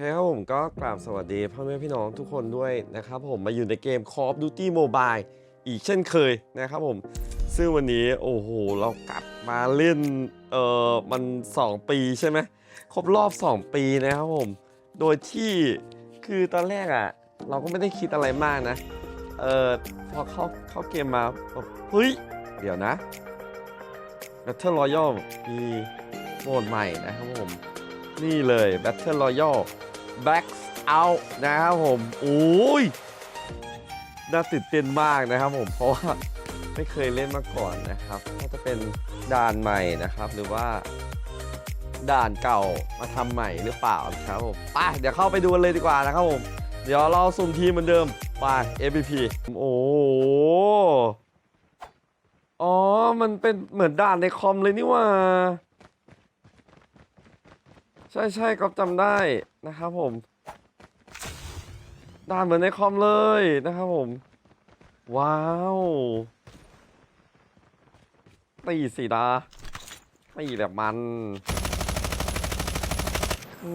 ครับผมก็กราบสวัสดีพ่อแม่พี่น้องทุกคนด้วยนะครับผมมาอยู่ในเกม Call of Duty Mobile อีกเช่นเคยนะครับผมซึ่งวันนี้โอ้โหเรากลับมาเล่นเออมัน 2 ปีใช่ไหมครบรอบ 2 ปีนะครับผมโดยที่คือตอนแรกอะ่ะเราก็ไม่ได้คิดอะไรมากนะเออพอเข้าเข้าเกมมาแบบเฮ้ยเดี๋ยวนะ Battle Royale มีโหมดใหม่นะครับผมนี่เลย Battle Royale b a c k Out นะครับผมโอ้ยน่าตื่นเต้นมากนะครับผมเพราะว่าไม่เคยเล่นมาก่อนนะครับ ก็จะเป็นด่านใหม่นะครับ หรือว่าด่านเก่ามาทำใหม่หรือเปล่านะครับผมไปเดี๋ยวเข้าไปดูกันเลยดีกว่านะครับผม เดี๋ยวเราสุ่มทีมเหมือนเดิมไป MVP โอ้โหอ๋อ มันเป็นเหมือนด่านในคอมเลยนี่ว่า ใช่ใช่ก็จำได้นะครับผมด่านเหมือนในคอมเลยนะครับผม ว้าวตีสีดาตีแบบมันอื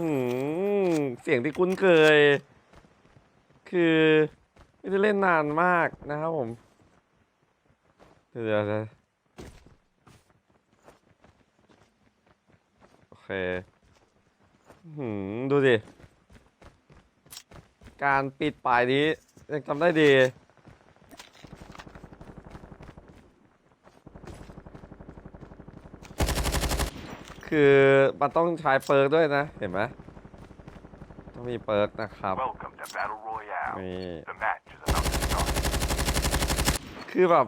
มเสียงที่คุ้นเคย คือไม่ได้เล่นนานมากนะครับผมเดี๋ยวนโอเค หืมดูดิการปิดปลายนี้ยังจำได้ดีคือมันต้องใช้เปิร์กด้วยนะ เห็นไหมต้องมีเปิร์กนะครับ Welcome to Battle Royale. นี่ The match is about to start. คือแบบ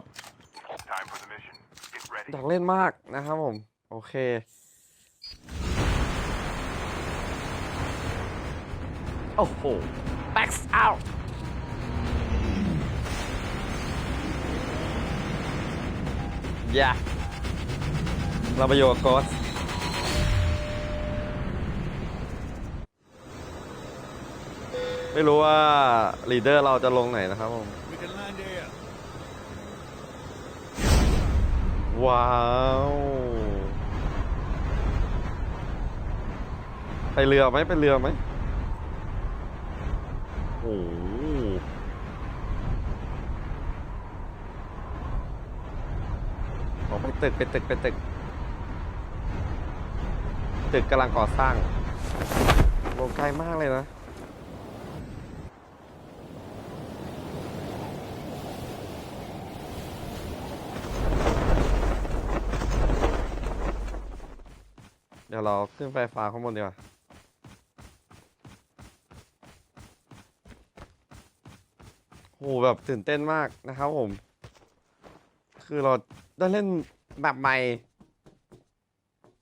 Time for the mission. Get อ ready. ยากเล่นมากนะครับผม โอเค โอ้โห backs out อย่าเราไปอยู่กับโกสไม่รู้ว่าลีดเดอร์เราจะลงไหนนะครับผมว้าว ไปเรือไหมไปเรือไหม โอ้โหออกไปตึกไปตึกไปตึก ตึกกำลังก่อสร้างโลงไกลมากเลยนะเดี๋ยวเราขึ้นไฟฟ้าข้างบนดีกว่า โหแบบตื่นเต้นมากนะครับผม คือเราได้เล่นแบบใหม่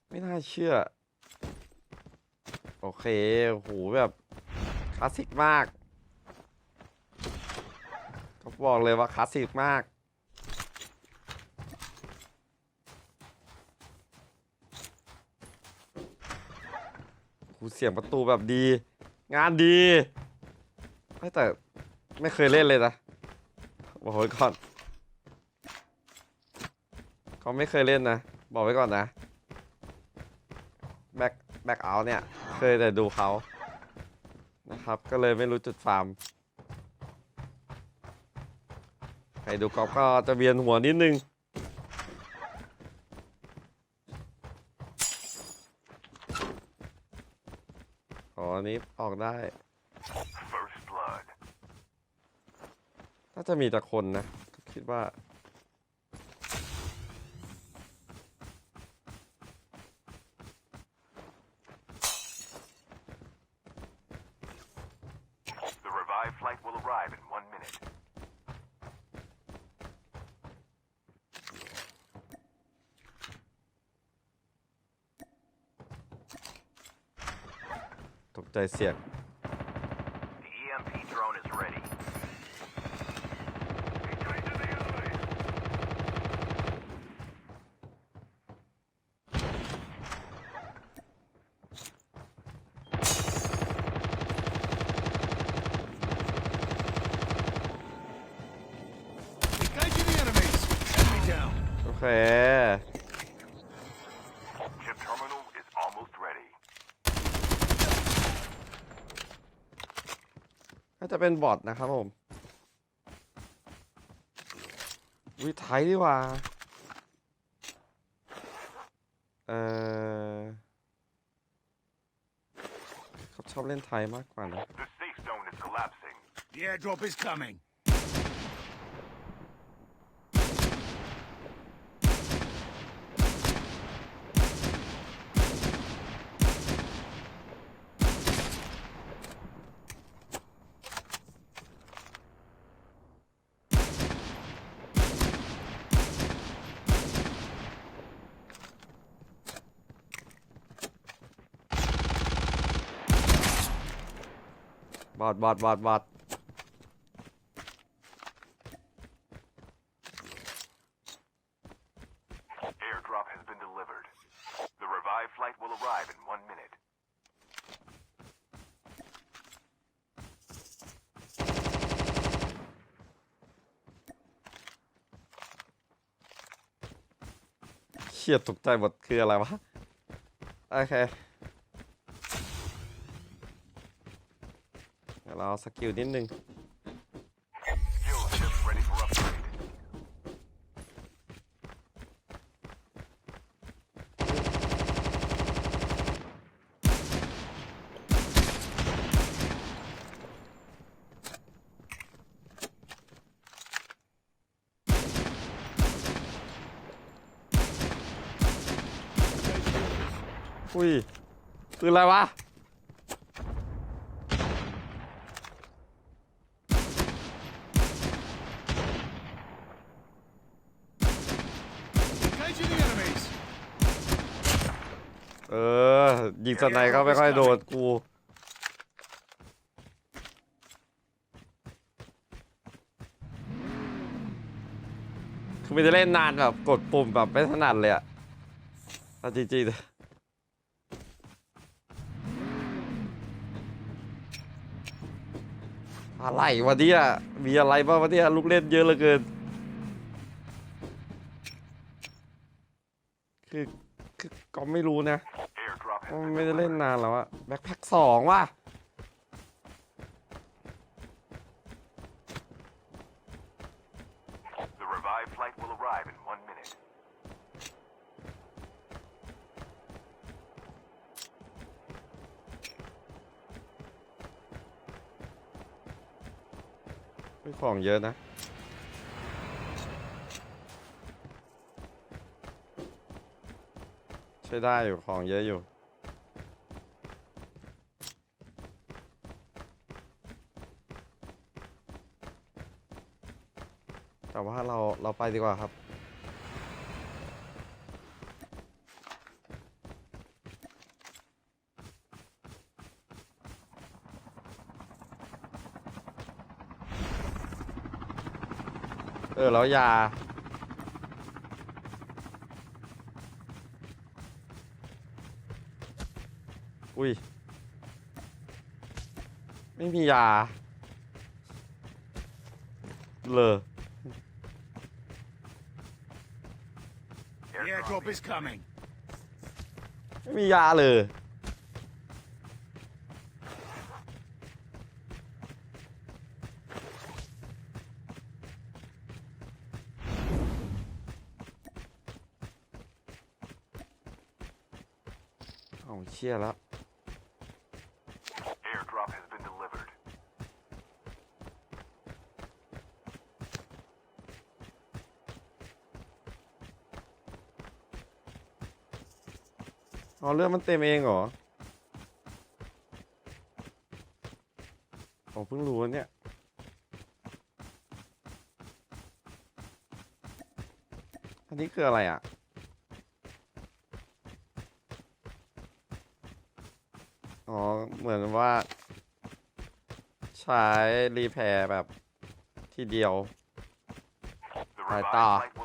ไม่น่าเชื่อ โอเคโหแบบคลาสสิกมากก็บอกเลยว่าคลาสสิกมากหูเสียงประตูแบบดี งานดีแต่ ไม่เคยเล่นเลยนะบอกไว้ก่อนเขาไม่เคยเล่นนะ บอกไว้ก่อนนะแบ็คแบ็คเอาเนี่ย เคยแต่ดูเขานะครับ ก็เลยไม่รู้จุดฟาร์มใครดูกอล์ฟก็จะเวียนหัวนิดนึงอ๋อนนี้ออกได้ น่าจะมีแต่คนนะก็คิดว่า The revived flight will arrive in one minute. ตกใจเสียง The EMP drone is ready. Engage the enemy. Engaging the enemies. Enemy down. โอเค Chip terminal is almost ready. า จะเป็นบอทนะครับผมวิไทยดีกว่า เออเขาชอบเล่นไทยมากกว่านะ The safe zone is collapsing. The airdrop is coming. อทบอทบอทบอท Airdrop has been delivered. The revived flight will arrive in one minute. เชียตกใจหมดคืออะไรวะ โอเค เดี๋ยวเราเอาสกิลนิดนึงอุ้ยคืออะไรวะ Engaging the enemies. เออ ยิง สไนก็ไม่ค่อยโดนกู คือไม่ได้เล่นนานแบบกดปุ่มแบบไม่ถนัดเลยอะเอาจริงๆเลยอะไรวะเนี่ยมีอะไรบ้างวะเนี่ยลูกเล่นเยอะเหลือเกิน คือ คือก็ไม่รู้นะ ไม่ได้เล่น delivered. นานแล้วอะแบ็คแพ็คสองว่ะ The revived flight will arrive in one minute. มีของเยอะนะใช้ได้อยู่ของเยอะอยู่ แต่ว่าเราเราไปดีกว่าครับ เออ แล้วยาอุ้ย ไม่มียา เลย ไม่มียาเลย เอาเชี่ยแล้ว อ๋อเรื่องมันเต็มเองเหรอผมเพิ่งรู้เนี่ย อันนี้คืออะไรอะ อ๋อ เหมือนว่า ใช้รีแพร์แบบทีเดียว The Alright, revived ah. flight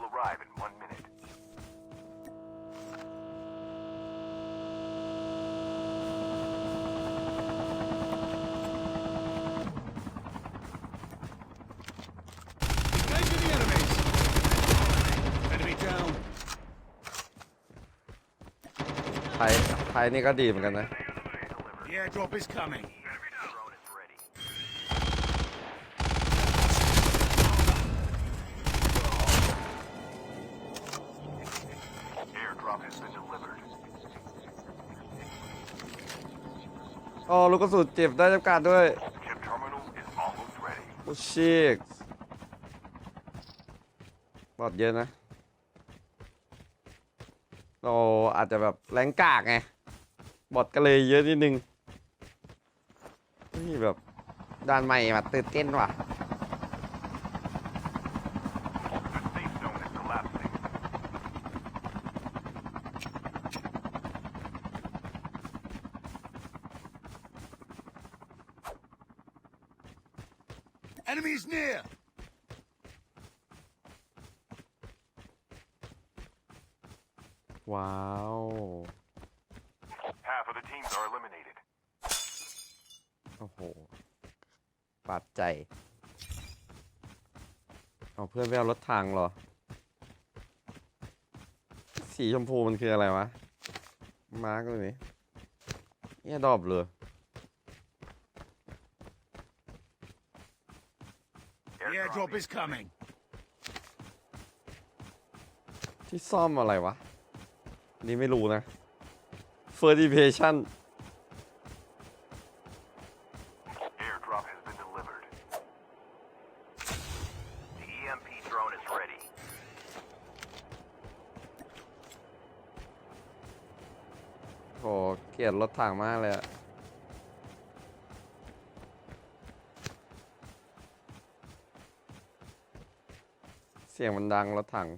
ช้นี่ก็ดีเหมือนกันนะอ๋อลูกกระสุนเจ็บได้จำกัดด้วยโอ้ชิกบอดเยอะนะ เราอาจจะแบบแรงกากไง บอดก็เลยเยอะนิดนึงนี่แบบด้านใหม่มาตื่นเต้นว่ะ The safe zone is collapsing. Enemies near. ว้าว Half of the teams are eliminated. โอ้โห ปาดใจ เอาเพื่อนไปเอารถถังเหรอ สีชมพูมันคืออะไรวะ มาร์กเลยนี่เนี่ยดอบเลย The airdrop is coming. ที่ซ่อมอะไรวะ นี่ไม่รู้นะ Fertigation โหเกลียดรถถังมากเลยอะเสียงมันดังรถถัง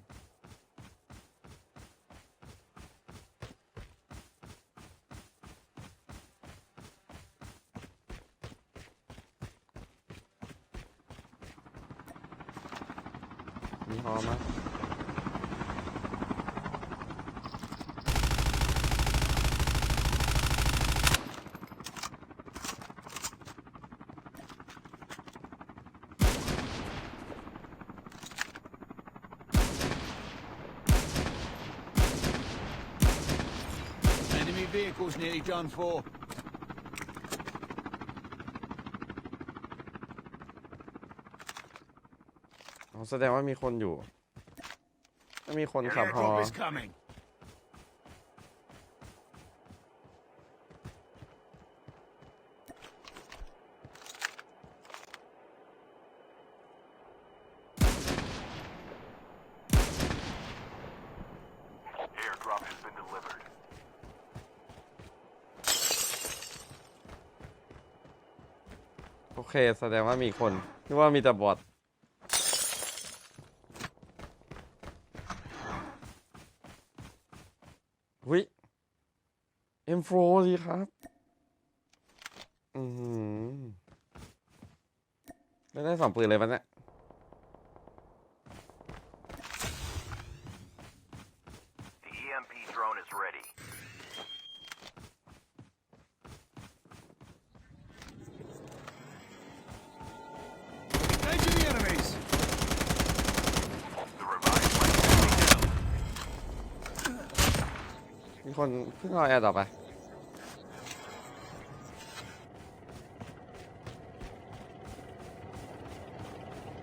มีฮอมั้ย Enemy vehicles nearly done for. อ๋อแสดงว่ามีคนอยู่ถ้ามีคน The ขับฮอ airdrop is coming. ๆ Airdrop has been delivered. โอ เคแสดงว่ามีคนนึกว่ามีแต่บอทวิเอ็มโฟดีครับอือหือไม่ได้สองปืนเลยปะเนี่ย พิ่งเอาแอร์ต่อไป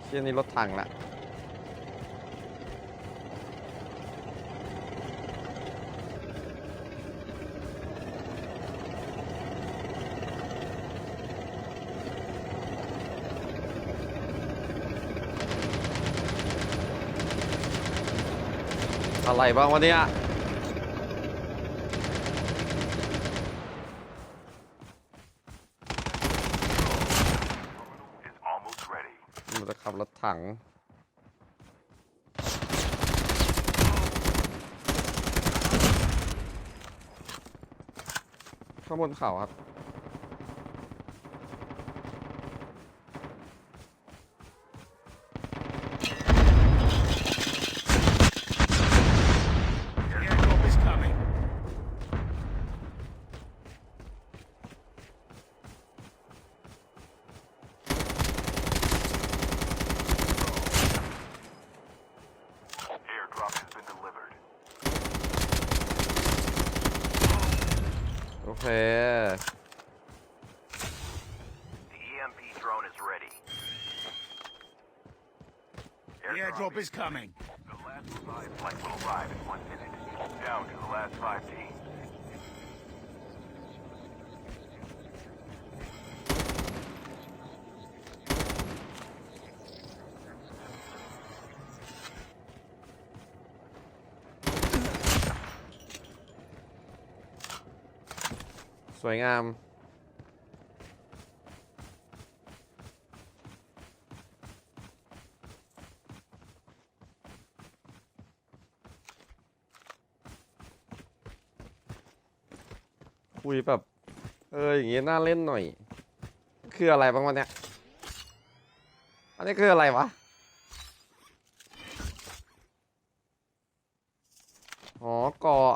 เชี่ยนี่รถถังละอะไรบ้างวะเนี่ย Is almost ready. มันัง ข้างบนเขาครับ เค The EMP drone is ready. The airdrop is coming. The last revived flight will arrive in one minute. Down to the last five teams. สวยงาม คุยแบบ เอออย่างงี้น่าเล่นหน่อย คืออะไรบ้างวันเนี้ย อันนี้คืออะไรวะ อ๋อเกาะ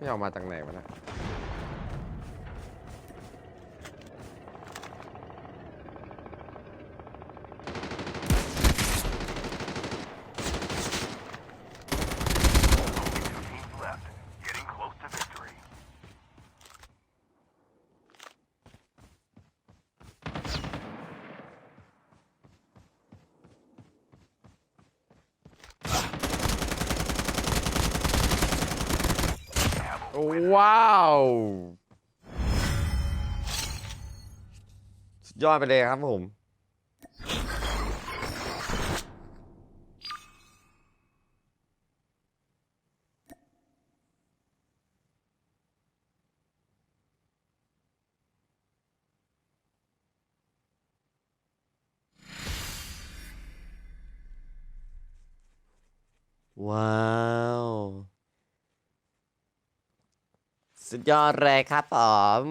ไม่เอามาจากไหนวะเนะ ว้าว สุดยอดไปเลยครับผม ว้า ดยอดเลยครับผม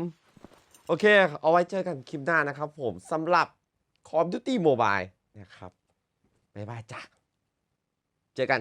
โอเค เอาไว้เจอกันคลิปหน้านะครับผมสำหรับคอมดูตี้โมบายนะครับบ๊ายบายจ้ะเจอกัน